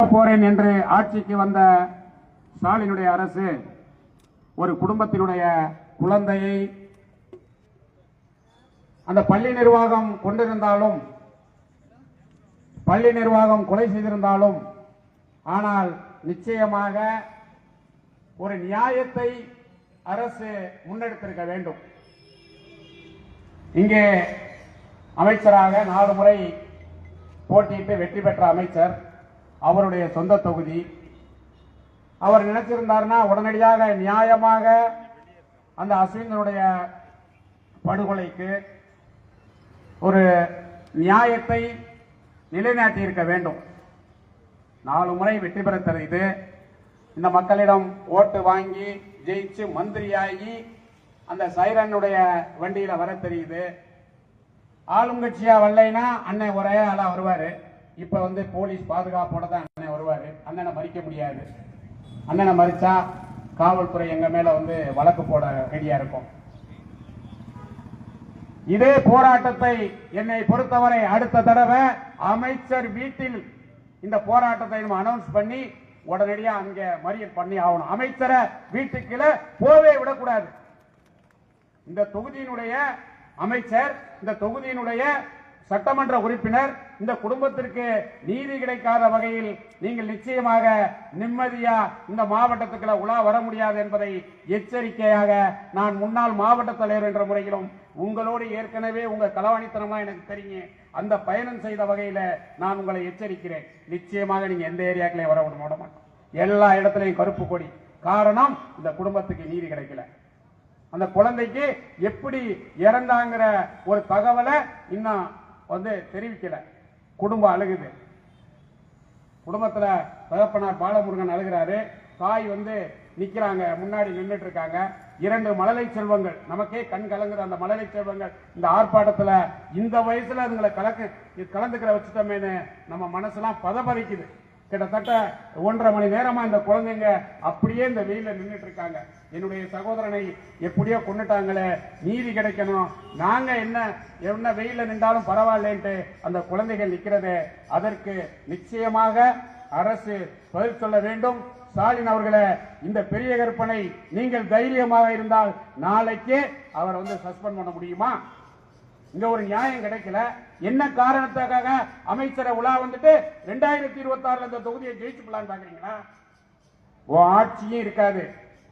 போறேன் என்று ஆட்சிக்கு வந்த ஸ்டாலினுடைய அரசு ஒரு குடும்பத்தினுடைய குழந்தையை அந்த பள்ளி நிர்வாகம் கொண்டிருந்தாலும் பள்ளி நிர்வாகம் கொலை செய்திருந்தாலும் ஆனால் நிச்சயமாக ஒரு நியாயத்தை அரசு முன்னெடுத்திருக்க வேண்டும். இங்கே அமைச்சராக நாலு முறை போட்டியிட்டு வெற்றி பெற்ற அமைச்சர் அவருடைய சொந்த தொகுதி. அவர் நினைச்சிருந்தார்னா உடனடியாக நியாயமாக அந்த அஸ்வினுடைய படுகொலைக்கு ஒரு நியாயத்தை நிலைநாட்டியிருக்க வேண்டும். நாலு முறை வெற்றி பெற தெரியுது இந்த மக்களிடம் ஓட்டு வாங்கி ஜெயிச்சு மந்திரியாகி அந்த சைரனுடைய வண்டியில் வர தெரியுது. ஆளுங்கட்சியா வரலைன்னா அண்ணன் ஒரே ஆளா வருவாரு. இப்ப வந்து போலீஸ் பாதுகாப்போட தான் அண்ணன் வருவாரு. அண்ணனை மறிக்க முடியாது. அண்ணனை மறிச்சா காவல்துறை எங்க மேல வந்து வழக்கு போட ரெடியா இருக்கும். இதே போராட்டத்தை என்னை பொறுத்தவரை அடுத்த தடவை அமைச்சர் வீட்டில் இந்த போராட்டத்தை நம்ம அனௌன்ஸ் பண்ணி உடனடியா அங்க மறியல் பண்ணி ஆகணும். அமைச்சரை வீட்டுக்குள்ள போவே விடக்கூடாது. இந்த தொகுதியினுடைய அமைச்சர் இந்த தொகுதியினுடைய சட்டமன்ற உறுப்பினர் இந்த குடும்பத்திற்கு நீதி கிடைக்காத வகையில் நீங்கள் நிச்சயமாக நிம்மதியா இந்த மாவட்டத்துக்குள்ள உலா வர முடியாது என்பதை எச்சரிக்கையாக நான் முன்னாள் மாவட்ட தலைவர் என்ற முறையிலும் உங்களோடு ஏற்கனவே உங்க களவாணித்தனமா எனக்கு தெரியுங்க அந்த பயணம் செய்த வகையில நான் உங்களை எச்சரிக்கிறேன். நிச்சயமாக நீங்க எந்த ஏரியாக்களையும் வர விட மாட்டோம். எல்லா இடத்துலையும் கருப்பு கொடி. காரணம் இந்த குடும்பத்துக்கு நீதி கிடைக்கல. அந்த குழந்தைக்கு எப்படி இறந்தாங்கிற ஒரு தகவலை இன்னும் வந்து தெரிவிக்கல. குடும்பம் அழுகுது. குடும்பத்தில் தகப்பனார் பாலமுருகன் அழுகிறாரு. தாய் வந்து நிற்கிறாங்க முன்னாடி நின்றுட்டு இருக்காங்க இரண்டு மழலை செல்வங்கள். நமக்கே கண் கலங்குற அந்த மழலை செல்வங்கள். இந்த ஆர்ப்பாட்டத்தில் இந்த வயசில் அதுங்களை கலக்கு கலந்துக்கிற வச்சுட்டோமேனு நம்ம மனசெல்லாம் பதபதிக்குது. கிட்டத்தட்ட ஒன்றரை மணி நேரமா இந்த குழந்தைங்க அப்படியே இந்த வெயில நின்றுட்டு இருக்காங்க. என்னுடைய சகோதரனை எப்படியோ கொண்டுட்டாங்களே நீதி கிடைக்கணும். நாங்க என்ன என்ன வெயில நின்றாலும் பரவாயில்லன்ட்டு அந்த குழந்தைகள் நிற்கிறது அதற்கு நிச்சயமாக அரசு பதில் சொல்ல வேண்டும். ஸ்டாலின் அவர்களே இந்த பெரிய கற்பனை நீங்கள் தைரியமாக இருந்தால் நாளைக்கே அவரை வந்து சஸ்பெண்ட் பண்ண முடியுமா? இங்க ஒரு நியாயம் கிடைக்கல. என்ன காரணத்துக்காக அமைச்சரை உலா வந்துட்டு ரெண்டாயிரத்தி இருபத்தி ஆறுல இந்த தொகுதியை ஜெயிச்சு போலான்னு பாக்குறீங்களா? ஓ ஆட்சியும் இருக்காது.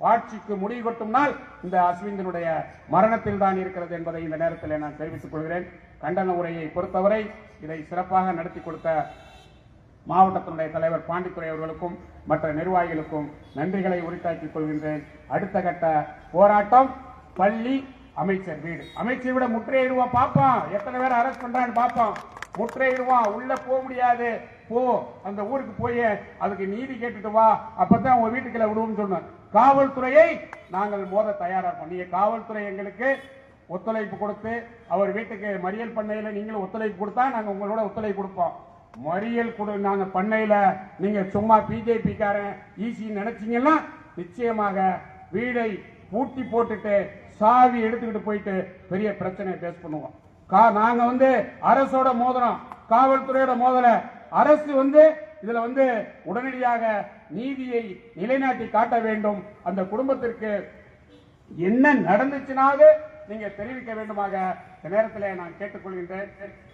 ஆட்சிக்கு முடிவு கொட்டும்னால் நாள் இந்த அஸ்விந்தனுடைய மரணத்தில் தான் இருக்கிறது என்பதை இந்த நேரத்தில் நான் தெரிவித்துக் கொள்கிறேன். கண்டன உரையை பொறுத்தவரை இதை சிறப்பாக நடத்தி கொடுத்த மாவட்டத்தினுடைய தலைவர் பாண்டித்துறை அவர்களுக்கும் மற்ற நிர்வாகிகளுக்கும் நன்றிகளை உரித்தாக்கிக் கொள்கின்றேன். அடுத்த கட்ட போராட்டம் பள்ளி அமைச்சர் வீடு. அமைச்சர் விட முற்றையிடுவோம் பார்ப்போம் எத்தனை பேர் அரெஸ்ட் பண்றான்னு பார்ப்போம் முற்றையிடுவான் உள்ள போக முடியாது. போ அந்த ஊருக்கு போய் அதுக்கு நீதி கேட்டுட்டு வா. அப்பதான் உங்க வீட்டுக்குள்ள விடுவோம்னு சொன்னோம் காவல்துறையை நாங்கள் மோத தயாரா இருக்கோம். நீங்க காவல்துறை எங்களுக்கு ஒத்துழைப்பு கொடுத்து அவர் வீட்டுக்கு மறியல் பண்ணையில நீங்களும் ஒத்துழைப்பு கொடுத்தா நாங்க உங்களோட ஒத்துழைப்பு கொடுப்போம். மறியல் கொடு நாங்க பண்ணையில நீங்க சும்மா பிஜேபி காரன் ஈசி நினைச்சீங்கன்னா நிச்சயமாக வீடை பூட்டி போட்டுட்டு சாவி எடுத்துக்கிட்டு போயிட்டு பெரிய பிரச்சனையை பேஸ் பண்ணுவோம். கா நாங்க வந்து அரசோட மோதிரம் காவல்துறையோட மோதல அரசு வந்து இதுல வந்து உடனடியாக நீதியை நிலைநாட்டி காட்ட வேண்டும். அந்த குடும்பத்திற்கு என்ன நடந்துச்சுனாவது நீங்க தெரிவிக்க வேண்டுமாக. இந்த நேரத்தில் நான் கேட்டுக்கொள்கின்றேன்.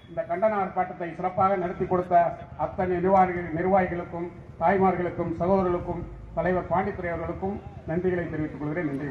இந்த கண்டன ஆர்ப்பாட்டத்தை சிறப்பாக நடத்தி கொடுத்த அத்தனை நிர்வாகிகள் நிர்வாகிகளுக்கும் தாய்மார்களுக்கும் சகோதரர்களுக்கும் தலைவர் பாண்டித்துறை அவர்களுக்கும் நன்றிகளை தெரிவித்துக் கொள்கிறேன். நன்றி.